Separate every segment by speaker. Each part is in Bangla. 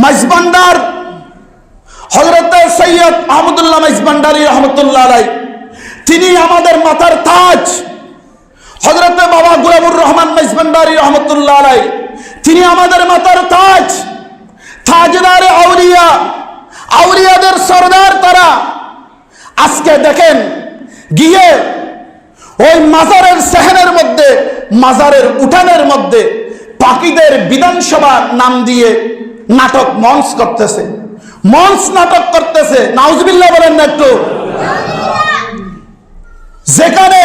Speaker 1: মাইজবান্ডার হজরত সৈয়দ আহমদুল্লাহ মাইজবান্ডারি রহমতুল্লাহ আলাই তিনি আমাদের মাথার তাজ। হজরত বাবা গুলাবুর রহমান মাইজবান্ডারি রহমতুল্লাহ আলাই তিনি আমাদের মাথার তাজ। তাজদারে আউরিয়া আউরিয়াদের সর্দার তারা। আজকে দেখেন, গিয়ে ওই মাজারের সেহেনের মধ্যে, মাজারের উঠানের মধ্যে পাখিদের বিধানসভা নাম দিয়ে নাটক, মঞ্চ করতেছে। মঞ্চ নাটক করতেছে। নাউজবিল্লা বলেন না একটু। যেখানে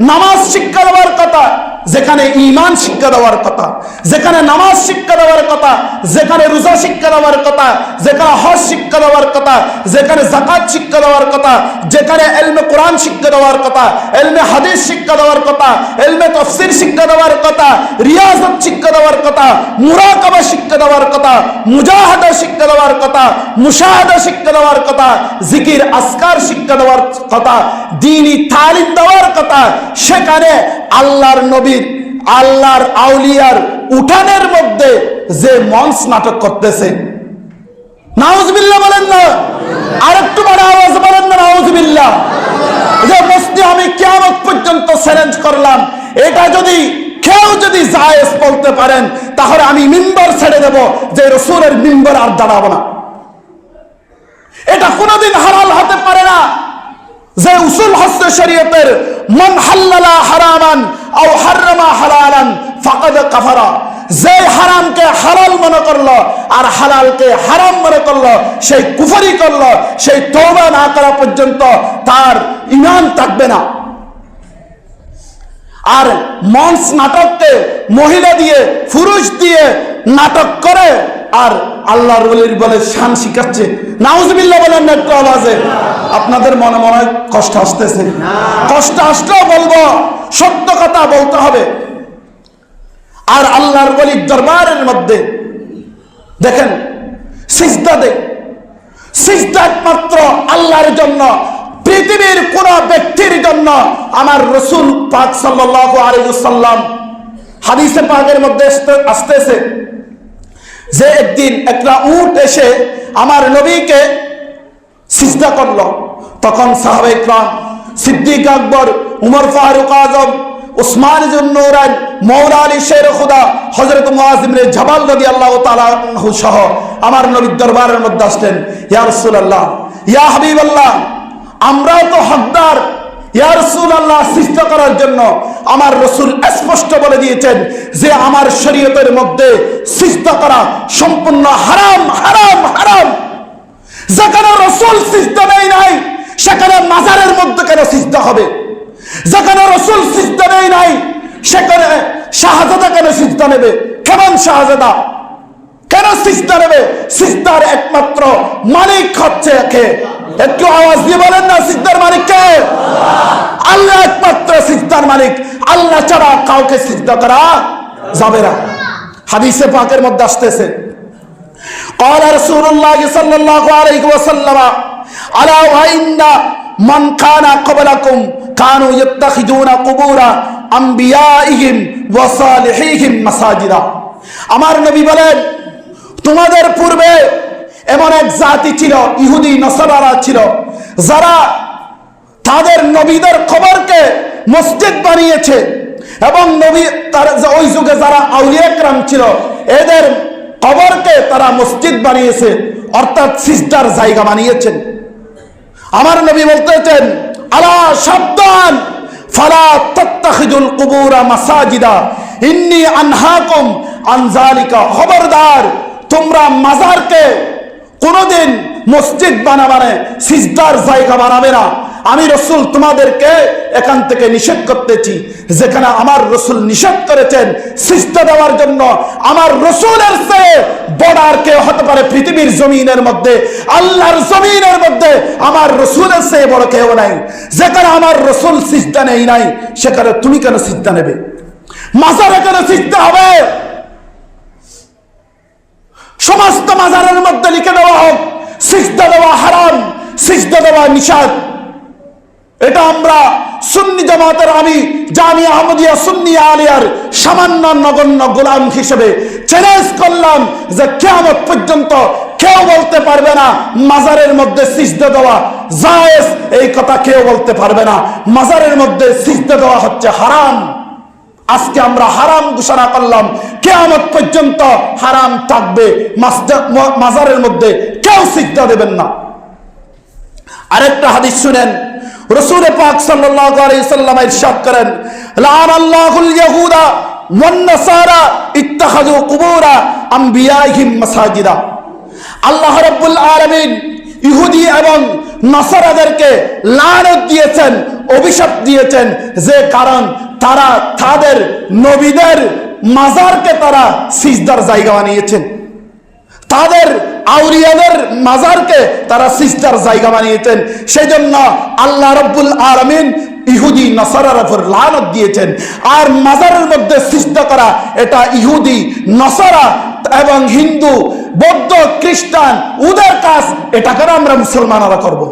Speaker 1: নামাজ শিক্ষা দেওয়ার কথা যেখানে ইমান শিক্ষা দেওয়ার কথা যেখানে নামাজ শিক্ষা দেওয়ার কথা যেখানে রোজা শিক্ষা দেওয়ার কথা যেখানে হজ শিক্ষা দেওয়ার কথা যেখানে জাকাত শিক্ষা দেওয়ার কথা যেখানে এলমে কোরআন শিক্ষা দেওয়ার কথা এলমে হাদিস শিক্ষা দেওয়ার কথা এলমে তফসির শিক্ষা দেওয়ার কথা রিয়াজত শিক্ষা দেওয়ার কথা মুরাকাবা শিক্ষা দেওয়ার কথা মুজাহাদা শিক্ষা দেওয়ার কথা মুশাহাদা শিক্ষা দেওয়ার কথা জিকির আসকার শিক্ষা দেওয়ার কথা দিনই তালিম দেওয়ার কথা সেখানে আল্লাহর নবীর আল্লাহর আউলিয়ার উঠানের মধ্যে যে মঞ্চ নাটক করতেছে। নাউজবিল্লাহ বলেন না। বড় আওয়াজ বলেন না, নাউজবিল্লাহ। যে মস্তি আমি কেমন পর্যন্ত চ্যালেঞ্জ করলাম। এটা যদি কেউ যদি জায়েজ বলতে পারেন, তাহলে আমি মিম্বর ছেড়ে দেব যে রসুলের মিম্বর আর দাঁড়াবো না। এটা কোনোদিন হালাল হতে পারে না। যে উসুল হস্ত শরীয়তের, মন হাল্লালা হারামান আও হাররামা হালালান ফাকাদ কাফারা। যে হারামকে হালাল মনে করল আর হালালকে হারাম মনে করল, সেই কুফরি করল, সেই তওবা না করা পর্যন্ত তার ইমান থাকবে না। আর মঞ্চ নাটককে মহিলা দিয়ে, পুরুষ দিয়ে নাটক করে আর আল্লাহর বলির বলে শান শিখাচ্ছে। নাউজবিল্লাহ বলেন একটু আওয়াজে। আপনাদের মনে মনে কষ্ট আসতেছে? কষ্ট আসলেও বলব, সত্য কথা বলতে হবে। আর আল্লাহর বলির দরবারের মধ্যে, দেখেন, সিজদা দেখ সিজদা একমাত্র আল্লাহর জন্য, পৃথিবীর কোন ব্যক্তির জন্য। আমার রসুল পাক সাল্লাল্লাহু আলাইহি সাল্লাম হাদিসে পাকের মধ্যে আসতে- আসতেছে যে একদিন একটা উট এসে আমার নবীকে সিজদা করল। তখন সাহাবে ইকরাম সিদ্দিক আকবর, উমর ফারুক আজম, উসমান জুন্নুরান মৌলা শের খুদা হজরত মুআজিমরে জাবাল নদী আল্লাহ তাআলা সহ আমার নবীর দরবারের মধ্যে আসলেন, ইয়া রাসূলুল্লাহ, ইয়া হাবিবাল্লাহ, আমরাও তো হকদার। ইয়া রাসূলুল্লাহ, সৃষ্টি করার জন্য আমার রসুল স্পষ্ট বলে দিয়েছেন যে আমার শরীয়তের মধ্যে সৃষ্টি করা সম্পূর্ণ হারাম হারাম হারাম। যেখানে রসুল সিজদা নেই, নাই সেখানে মাজারের মধ্যে কেন সিজদা হবে যেখানে রসুল সিজদা নেই নাই সেখানে শাহজাদা কেন সিজদা নেবে কেমন শাহজাদা কেন সিজদা নেবে সিজদার একমাত্র মালিক হচ্ছে কে একটু আওয়াজ দিয়ে বলেন না সিজদার মালিক কে আল্লাহ একমাত্র সিজদার মালিক আল্লাহ ছাড়া কাউকে সিজদা করা যাবে না হাদিসে পাকের মধ্যে আসতেছে قال رسول الله صلى الله عليه وسلم আমার নবী বলেন, তোমাদের পূর্বে এমন এক জাতি ছিল, ইহুদি, নসারারা ছিল, যারা তাদের নবীদের খবরকে মসজিদ বানিয়েছে এবং নবী তার ওই যুগে যারা আউলিয়াকরাম ছিল, এদের কবরকে তারা মসজিদ বানিয়েছে, অর্থাৎ সিস্টার জায়গা বানিয়েছেন। আমার নবী বলতেছেন, আলা সাবধান, ফালা তাত্তাখিজুল কুবুরা মাসাজিদা। ইন্নি আনহাকুম আন যালিকা। খবরদার, তোমরা মাজারকে কোনোদিন মসজিদ বানাবানে সিজদার জায়গা বানাবে না। আমি রসুল তোমাদেরকে এখান থেকে নিষেধ করতেছি। যেখানে আমার রসুল নিষেধ করেছেন সিজদা দেওয়ার জন্য। আমার রসুলের চেয়ে বড় আর কেউ হতে পারে পৃথিবীর জমিনের মধ্যে, আল্লাহর জমিনের মধ্যে আমার রসুলের চেয়ে বড় কেউ নাই। যেখানে আমার রসুল সিজদা নেই নাই, সেখানে তুমি কেন সিজদা নেবে? মাজারে কেন সিজদা হবে? সমস্ত মাজারের মধ্যে লিখে দেওয়া হোক, সিজদা দেওয়া হারাম, সিজদা দেওয়া নিষাদ এটা আমরা সুন্নি জামাতের আমি জামিয়া আহমদিয়া সুন্নি আলিয়ার সামান্য নগণ্য গোলাম হিসেবে চ্যালেঞ্জ করলাম যে কেমন পর্যন্ত কেউ বলতে পারবে না, মাজারের মধ্যে সিজদা দেওয়া জায়েজ, এই কথা কেউ বলতে পারবে না। মাজারের মধ্যে সিজদা দেওয়া হচ্ছে হারাম। আজকে আমরা হারাম ঘোষণা করলাম, কেয়ামত পর্যন্ত হারাম থাকবে মাজারের মধ্যে কেউ সিজদা দেবেন না। আরেকটা হাদিস শুনেন রসুল পাক সাল্লাল্লাহু আলাইহি সাল্লাম ইরশাদ করেন লান আল্লাহুল ইয়াহুদা ওয়ান নাসারা ইত্তাখাযু কুবুরা আম্বিয়াইহিম মাসাজিদা। আল্লাহ রাব্বুল আলামিন ইহুদি এবং নাসারাদেরকে লানত দিয়েছেন, অভিশাপ দিয়েছেন যে কারণ তারা তাদের নবীদের মাজারকে তারা সিজদার জায়গা বানিয়েছেন। তাদের আউরিয়াদের মাজারকে তারা সিস্টার জায়গা বানিয়েছেন। সেই জন্য আল্লাহ রব্বুল আলমিন ইহুদি নসরার উপর লানত দিয়েছেন। আর মাজারের মধ্যে সিস্টা করা এটা ইহুদি নসরা এবং হিন্দু, বৌদ্ধ, খ্রিস্টান, উদার কাজ এটা করে আমরা মুসলমানরা করব।